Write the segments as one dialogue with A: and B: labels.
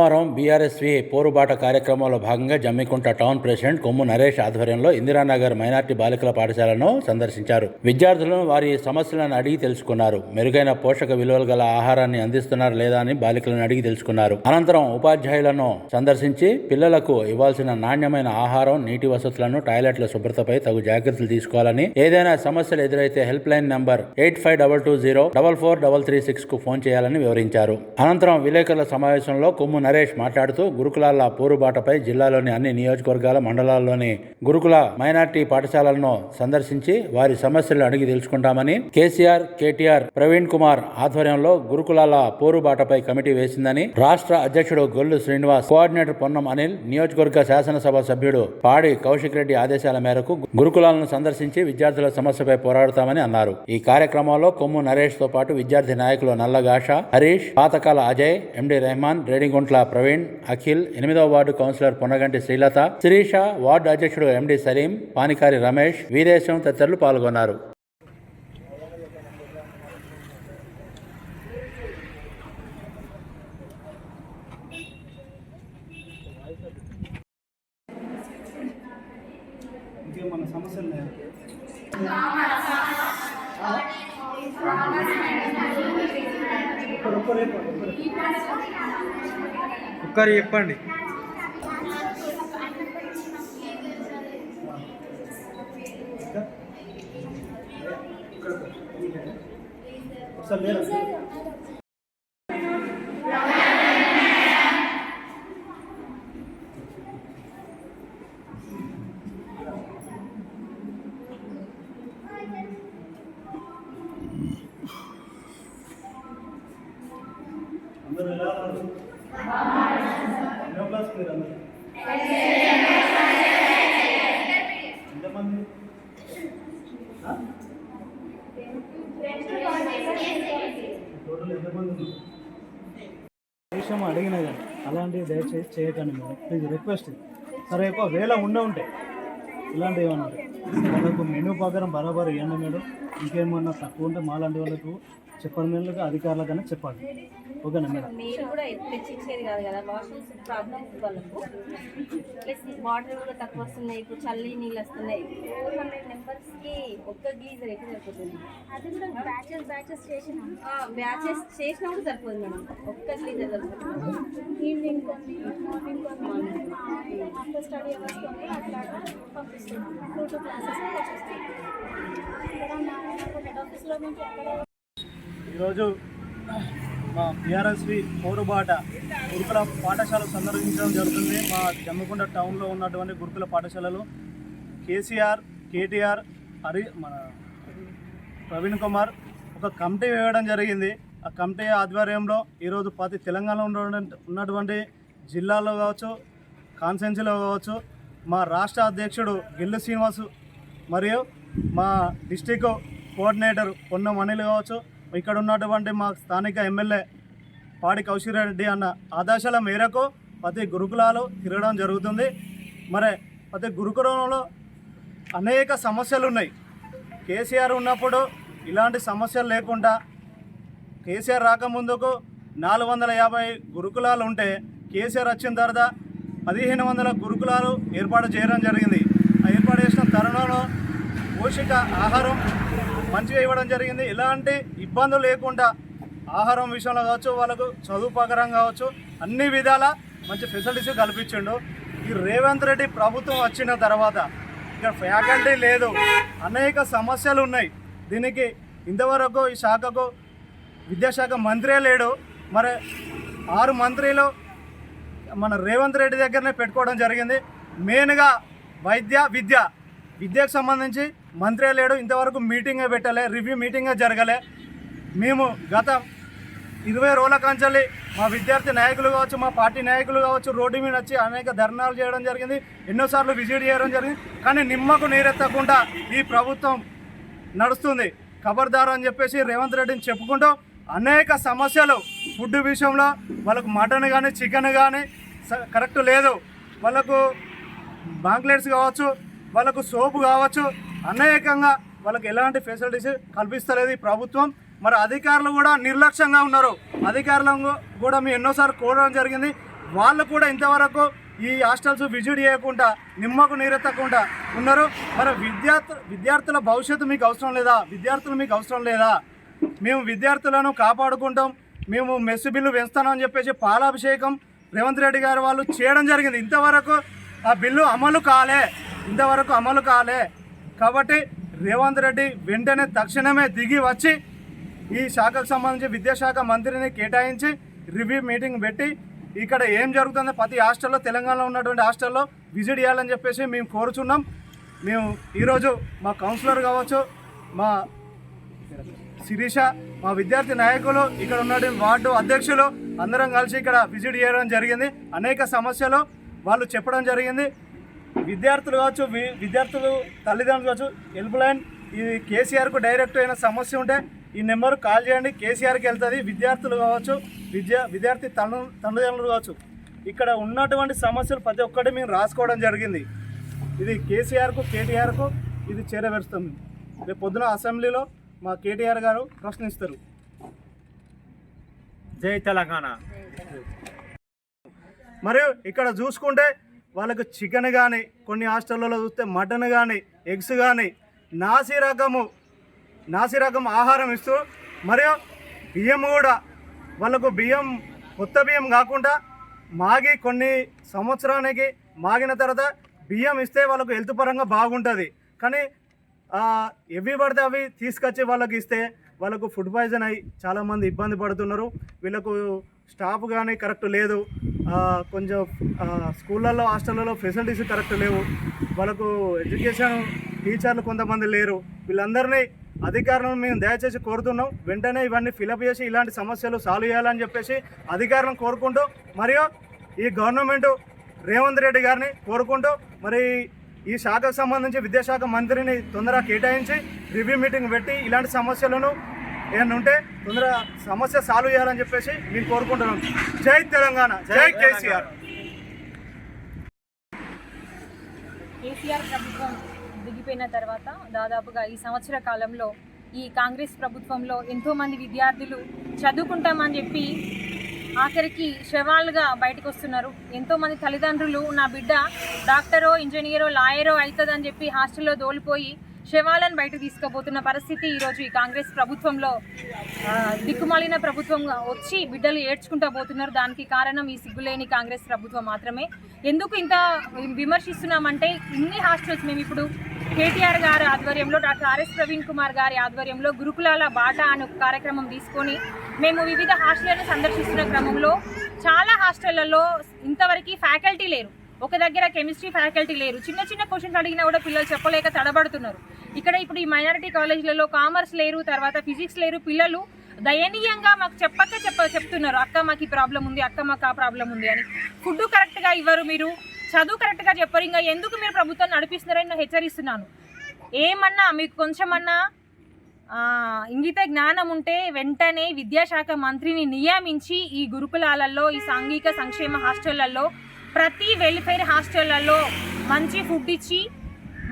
A: సోమవారం బీఆర్ఎస్వి పోరుబాట కార్యక్రమంలో భాగంగా జమ్మికుంట టౌన్ ప్రెసిడెంట్ కొమ్ము నరేష్ ఆధ్వర్యంలో ఇందిరానగర్ మైనార్టీ బాలికల పాఠశాలను సందర్శించారు. విద్యార్థులను వారి సమస్యలను అడిగి తెలుసుకున్నారు. మెరుగైన పోషక విలువలు గల ఆహారాన్ని అందిస్తున్నారు లేదా అని బాలికలను అడిగి తెలుసుకున్నారు. అనంతరం ఉపాధ్యాయులను సందర్శించి పిల్లలకు ఇవ్వాల్సిన నాణ్యమైన ఆహారం నీటి వసతులను టాయిలెట్ల శుభ్రతపై తగు జాగ్రత్తలు తీసుకోవాలని ఏదైనా సమస్యలు ఎదురైతే helpline number eight five double two zero double four double three సిక్స్కు phone చేయాలని వివరించారు. అనంతరం విలేకరుల సమావేశంలో కొమ్ము నరేష్ మాట్లాడుతూ గురుకులాల పోరుబాటపై జిల్లాలోని అన్ని నియోజకవర్గాల మండలాల్లోని గురుకుల మైనార్టీ పాఠశాలలను సందర్శించి వారి సమస్యలు అడిగి తెలుసుకుంటామని కేసీఆర్ కేటీఆర్ ప్రవీణ్ కుమార్ ఆధ్వర్యంలో గురుకులాల పోరుబాటపై కమిటీ వేసిందని రాష్ట్ర అధ్యక్షుడు గొల్లు శ్రీనివాస్ కోఆర్డినేటర్ పొన్నం అనిల్ నియోజకవర్గ శాసనసభ సభ్యుడు పాడి కౌశిక్ రెడ్డి ఆదేశాల మేరకు గురుకులాలను సందర్శించి విద్యార్థుల సమస్యపై పోరాడతామని అన్నారు. ఈ కార్యక్రమంలో కొమ్ము నరేష్తో పాటు విద్యార్థి నాయకులు నల్లగాష హరీష్ పాతకాల అజయ్ ఎండి రెహమాన్ రేణిగుంట్ల ప్రవీణ్ అఖిల్ ఎనిమిదవ ward councillor Ponnaganti Srilatha Sirisha ward అధ్యక్షుడు ఎండి సలీం పానికారి రమేష్ వీరేశం తదితరులు పాల్గొన్నారు
B: ఇంకేమన్నా సమస్యలు ఉన్నాయా ఒక్కరు చెప్పండి. ఒకసారి టోటల్ ఎంతమంది ఉన్నారు? విషయం అడిగినా కానీ అలాంటివి దయచేసి చేయకండి మేడం ప్లీజ్ రిక్వెస్ట్ సరే ఎక్కువ వేళ ఉండే ఉంటాయి ఇలాంటివి ఏమన్నా వాళ్ళకు మెనూ ప్రకారం బరాబర్ ఇవ్వండి మేడం. ఇంకేమన్నా తక్కువ ఉంటే మాలాంటి వాళ్ళకు చెప్పండి మేడం అధికారులకన్నా చెప్పండి ఓకేనా మేడం?
C: మీరు కూడా తెచ్చి ఇచ్చేది కాదు కదా. వాష్రూమ్స్ ప్రాబ్లమ్ వాళ్ళకు. ప్లస్ వాటర్ కూడా తక్కువ వస్తున్నాయి. ఇప్పుడు చల్లి నీళ్ళు వస్తున్నాయి. ఫోర్ హండ్రెడ్ మెంబర్స్కి ఒక్క గీజర్ ఎక్కడ సరిపోతుంది.
D: అది కూడా బ్యాచెస్ బ్యాచెస్ చేసినాం.
C: బ్యాచెస్ చేసినా కూడా సరిపోదు మేడం. ఒక్క గీజర్ సరిపోతుంది
D: ఈవినింగ్ కొన్ని మార్నింగ్ కొన్ని ఆఫ్టర్ స్టడీ అవర్స్ కొన్ని అట్లా పంపిస్తున్నాం. టూ టూ క్లాసెస్ వచ్చేస్తాం ఇక్కడ మా హెడ్ ఆఫీస్లో నుంచి అక్కడ
B: ఈరోజు మా బీఆర్ఎస్వి పౌరబాట గురుకుల పాఠశాల సందర్శించడం జరుగుతుంది. మా జమ్మకొండ టౌన్లో ఉన్నటువంటి గురుకుల పాఠశాలలు కేసీఆర్ కేటీఆర్ హరి మన ప్రవీణ్ కుమార్ ఒక కమిటీ వేయడం జరిగింది. ఆ కమిటీ ఆధ్వర్యంలో ఈరోజు ప్రతి తెలంగాణలో ఉన్న ఉన్నటువంటి జిల్లాలో కావచ్చు కాన్సెన్సీలో కావచ్చు మా రాష్ట్ర అధ్యక్షుడు గిల్లు శ్రీనివాసు మరియు మా డిస్టిక్ కోఆర్డినేటర్ పొన్నం అనిల్ కావచ్చు ఇక్కడ ఉన్నటువంటి మా స్థానిక ఎమ్మెల్యే పాడి కౌశిక్ రెడ్డి అన్న ఆదేశాల మేరకు ప్రతి గురుకులాలు తిరగడం జరుగుతుంది. మరి ప్రతి గురుకులంలో అనేక సమస్యలు ఉన్నాయి. కేసీఆర్ ఉన్నప్పుడు ఇలాంటి సమస్యలు లేకుండా కేసీఆర్ రాకముందుకు నాలుగు వందల యాభై గురుకులాలు ఉంటే కేసీఆర్ వచ్చిన తర్వాత పదిహేను వందల గురుకులాలు ఏర్పాటు చేయడం జరిగింది. ఆ ఏర్పాటు చేసిన తరుణంలో పోషక ఆహారం మంచిగా ఇవ్వడం జరిగింది. ఎలాంటి ఇబ్బందులు లేకుండా ఆహారం విషయంలో కావచ్చు వాళ్ళకు చదువు పకరం కావచ్చు అన్ని విధాల మంచి ఫెసిలిటీస్ కల్పించిండు. ఈ రేవంత్ రెడ్డి ప్రభుత్వం వచ్చిన తర్వాత ఇక్కడ ఫ్యాకల్టీ లేదు. అనేక సమస్యలు ఉన్నాయి. దీనికి ఇంతవరకు ఈ శాఖకు విద్యాశాఖ మంత్రే లేడు. మరి ఆరు మంత్రులు మన రేవంత్ రెడ్డి దగ్గరనే పెట్టుకోవడం జరిగింది. మెయిన్గా వైద్య విద్య. విద్యకు సంబంధించి మంత్రి లేడు ఇంతవరకు మీటింగే పెట్టలే రివ్యూ మీటింగే జరగలే. మేము గత ఇరవై రోజుల కంచెల్లి మా విద్యార్థి నాయకులు కావచ్చు మా పార్టీ నాయకులు కావచ్చు రోడ్డు మీద వచ్చి అనేక ధర్నాలు చేయడం జరిగింది ఎన్నోసార్లు విజిట్ చేయడం జరిగింది. కానీ నిమ్మకు నీరెత్తకుండా ఈ ప్రభుత్వం నడుస్తుంది. ఖబర్దారు అని చెప్పేసి రేవంత్ రెడ్డిని చెప్పుకుంటూ అనేక సమస్యలు ఫుడ్ విషయంలో వాళ్ళకు మటన్ కానీ చికెన్ కానీ కరెక్ట్ లేదు. వాళ్ళకు బాంక్లెట్స్ కావచ్చు వాళ్ళకు సోపు కావచ్చు అనేకంగా వాళ్ళకి ఎలాంటి ఫెసిలిటీస్ కల్పిస్తలేదు ఈ ప్రభుత్వం. మరి అధికారులు కూడా నిర్లక్ష్యంగా ఉన్నారు. అధికారులను కూడా మేము ఎన్నోసార్లు కోరడం జరిగింది. వాళ్ళు కూడా ఇంతవరకు ఈ హాస్టల్స్ విజిట్ చేయకుండా నిమ్మకు నీరెత్తకుండా ఉన్నారు. మరి విద్యార్థు విద్యార్థుల భవిష్యత్తు మీకు అవసరం లేదా? విద్యార్థులు మీకు అవసరం లేదా? మేము విద్యార్థులను కాపాడుకుంటాం. మేము మెస్సు బిల్లు పెంచుతామని చెప్పేసి పాలాభిషేకం రేవంత్ రెడ్డి గారు వాళ్ళు చేయడం జరిగింది. ఇంతవరకు ఆ బిల్లు అమలు కాలే. ఇంతవరకు అమలు కాలే. కాబట్టి రేవంత్ రెడ్డి వెంటనే తక్షణమే దిగి వచ్చి ఈ శాఖకు సంబంధించి విద్యాశాఖ మంత్రిని కేటాయించి రివ్యూ మీటింగ్ పెట్టి ఇక్కడ ఏం జరుగుతుందో ప్రతి హాస్టల్లో తెలంగాణలో ఉన్నటువంటి హాస్టల్లో విజిట్ చేయాలని చెప్పేసి మేము కోరుచున్నాం. మేము ఈరోజు మా కౌన్సిలర్ కావచ్చు మా శిరీష మా విద్యార్థి నాయకులు ఇక్కడ ఉన్నటువంటి వార్డు అధ్యక్షులు అందరం కలిసి ఇక్కడ విజిట్ చేయడం జరిగింది. అనేక సమస్యలు వాళ్ళు చెప్పడం జరిగింది. విద్యార్థులు కావచ్చు వి- విద్యార్థులు తల్లిదండ్రులు కావచ్చు హెల్ప్ లైన్ ఇది కేసీఆర్కు డైరెక్ట్ అయిన సమస్య ఉంటే ఈ నెంబర్ కాల్ చేయండి. కేసీఆర్కి వెళ్తుంది. విద్యార్థులు కావచ్చు విద్యా విద్యార్థి తల్లి తల్లిదండ్రులు కావచ్చు ఇక్కడ ఉన్నటువంటి సమస్యలు ప్రతి ఒక్కటి మేము రాసుకోవడం జరిగింది. ఇది కేసీఆర్కు కేటీఆర్కు ఇది చేరవేరుస్తాం రేపు పొద్దున అసెంబ్లీలో మా కేటీఆర్ గారు ప్రశ్నిస్తారు.
E: జై తెలంగాణ.
B: మరియు ఇక్కడ చూసుకుంటే వాళ్ళకు చికెన్ కానీ కొన్ని హాస్టల్లో చూస్తే మటన్ కానీ ఎగ్స్ కానీ నాసి రకము నాసి రకం ఆహారం ఇస్తూ మరియు బియ్యం కూడా వాళ్ళకు బియ్యం కొత్త బియ్యం కాకుండా మాగి కొన్ని సంవత్సరానికి మాగిన తర్వాత బియ్యం ఇస్తే వాళ్ళకు హెల్త్ పరంగా బాగుంటుంది. కానీ ఎవి పడితే అవి తీసుకొచ్చి వాళ్ళకి ఇస్తే వాళ్ళకు ఫుడ్ పాయిజన్ అయ్యి చాలామంది ఇబ్బంది పడుతున్నారు. వీళ్ళకు స్టాఫ్ కానీ కరెక్ట్ లేదు. కొంచెం స్కూళ్ళల్లో హాస్టళ్ళలో ఫెసిలిటీస్ కరెక్ట్ లేవు. వాళ్ళకు ఎడ్యుకేషన్ టీచర్లు కొంతమంది లేరు. వీళ్ళందరినీ అధికారులను మేము దయచేసి కోరుతున్నాం. వెంటనే ఇవన్నీ ఫిలప్ చేసి ఇలాంటి సమస్యలు సాల్వ్ చేయాలని చెప్పేసి అధికారులను కోరుకుంటూ మరియు ఈ గవర్నమెంట్ రేవంత్ రెడ్డి గారిని కోరుకుంటూ మరి ఈ శాఖకు సంబంధించి విద్యాశాఖ మంత్రిని తొందరగా కేటాయించి రివ్యూ మీటింగ్ పెట్టి ఇలాంటి సమస్యలను ఏమైనా ఉంటే తొందరగా సమస్య సాల్వ్ చేయాలని చెప్పేసి మేము కోరుకుంటున్నాం. జై తెలంగాణ జై కేసీఆర్.
F: కేసీఆర్ ప్రభుత్వం దిగిపోయిన తర్వాత దాదాపుగా ఈ సంవత్సర కాలంలో ఈ కాంగ్రెస్ ప్రభుత్వంలో ఎంతోమంది విద్యార్థులు చదువుకుంటామని చెప్పి ఆఖరికి శవాలుగా బయటకు వస్తున్నారు. ఎంతోమంది తల్లిదండ్రులు నా బిడ్డ డాక్టరో ఇంజనీరో లాయరో అవుతుందని చెప్పి హాస్టల్లో దోలిపోయి శవాలను బయట తీసుకుపోతున్న పరిస్థితి ఈరోజు ఈ కాంగ్రెస్ ప్రభుత్వంలో దిక్కుమాలిన ప్రభుత్వం వచ్చి బిడ్డలు ఏడ్చుకుంటూ పోతున్నారు. దానికి కారణం ఈ సిగ్గులేని కాంగ్రెస్ ప్రభుత్వం మాత్రమే. ఎందుకు ఇంత విమర్శిస్తున్నామంటే ఇన్ని హాస్టల్స్ మేము ఇప్పుడు కేటీఆర్ గారి ఆధ్వర్యంలో డాక్టర్ ఆర్ఎస్ ప్రవీణ్ కుమార్ గారి ఆధ్వర్యంలో గురుకులాల బాట అనే కార్యక్రమం తీసుకొని మేము వివిధ హాస్టళ్ళను సందర్శిస్తున్న క్రమంలో చాలా హాస్టళ్ళలో ఇంతవరకు ఫ్యాకల్టీ లేరు. ఒక దగ్గర కెమిస్ట్రీ ఫ్యాకల్టీ లేరు. చిన్న చిన్న క్వశ్చన్స్ అడిగినా కూడా పిల్లలు చెప్పలేక తడబడుతున్నారు. ఇక్కడ ఇప్పుడు ఈ మైనారిటీ కాలేజీలలో కామర్స్ లేరు తర్వాత ఫిజిక్స్ లేరు. పిల్లలు దయనీయంగా మాకు చెప్పక చెప్ప చెప్తున్నారు. అక్క మాకు ఈ ప్రాబ్లం ఉంది అక్క మాకు ఆ ప్రాబ్లం ఉంది అని. ఫుడ్ కరెక్ట్గా ఇవ్వరు మీరు. చదువు కరెక్ట్గా చెప్పరు. ఇంకా ఎందుకు మీరు ప్రభుత్వం నడిపిస్తున్నారని నేను హెచ్చరిస్తున్నాను. ఏమన్నా మీకు కొంచెమన్నా ఇంగిత జ్ఞానం ఉంటే వెంటనే విద్యాశాఖ మంత్రిని నియమించి ఈ గురుకులాలలో ఈ సాంఘిక సంక్షేమ హాస్టళ్ళలో ప్రతి వెల్ఫేర్ హాస్టళ్ళలో మంచి ఫుడ్ ఇచ్చి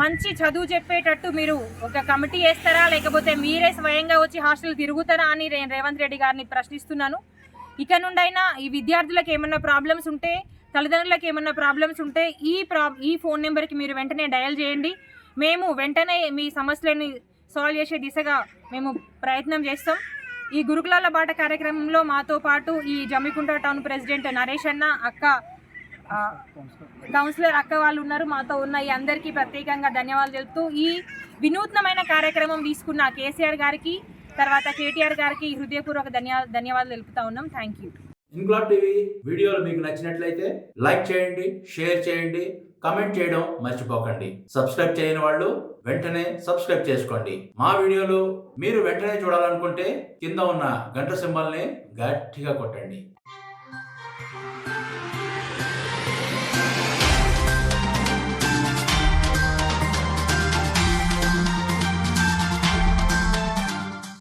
F: మంచి చదువు చెప్పేటట్టు మీరు ఒక కమిటీ వేస్తారా? లేకపోతే మీరే స్వయంగా వచ్చి హాస్టల్ తిరుగుతారా అని నేను రేవంత్ రెడ్డి గారిని ప్రశ్నిస్తున్నాను. ఇక నుండైనా ఈ విద్యార్థులకు ఏమైనా ప్రాబ్లమ్స్ ఉంటే తల్లిదండ్రులకు ఏమైనా ప్రాబ్లమ్స్ ఉంటే ఈ ప్రా ఈ ఫోన్ నెంబర్కి మీరు వెంటనే డయల్ చేయండి. మేము వెంటనే మీ సమస్యలని సాల్వ్ చేసే దిశగా మేము ప్రయత్నం చేస్తాం. ఈ గురుకులాల బాట కార్యక్రమంలో మాతో పాటు ఈ జమ్మికుంట టౌన్ ప్రెసిడెంట్ నరేష్ అన్న అక్క కౌన్సిలర్ అక్క వాళ్ళు ఉన్నారు మాతో ఉన్న ఈ అందరికీ ప్రత్యేకంగా ధన్యవాదాలు తెలుపుతూ ఈ వినూత్నమైన కార్యక్రమం తీసుకున్న కేసీఆర్ గారికి తర్వాత కేటీఆర్ గారికి హృదయపూర్వక ధన్యవాద ధన్యవాదాలు తెలుపుతా ఉన్నాం. థ్యాంక్ యూ
A: ఇన్క్లాబ్ టీవీ వీడియోలు మీకు నచ్చినట్లయితే లైక్ చేయండి షేర్ చేయండి కమెంట్ చేయడం మర్చిపోకండి. సబ్స్క్రైబ్ చేయని వాళ్ళు వెంటనే సబ్స్క్రైబ్ చేసుకోండి. మా వీడియోలు మీరు వెంటనే చూడాలనుకుంటే కింద ఉన్న గంట సింబల్ని గట్టిగా కొట్టండి.